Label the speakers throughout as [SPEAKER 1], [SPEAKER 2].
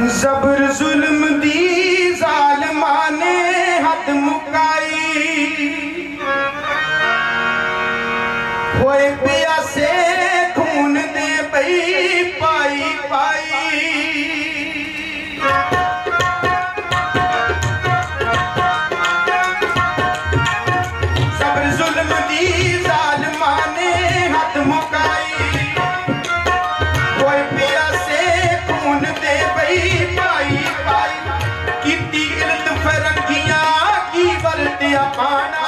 [SPEAKER 1] ਜ਼ਬਰ ਜ਼ੁਲਮ ਦੀ ਜ਼ਾਲਮਾਂ ਨੇ ਹੱਦ ਮੁਕਾਈ। ਹੋਏ campana.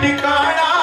[SPEAKER 1] ठिकाणा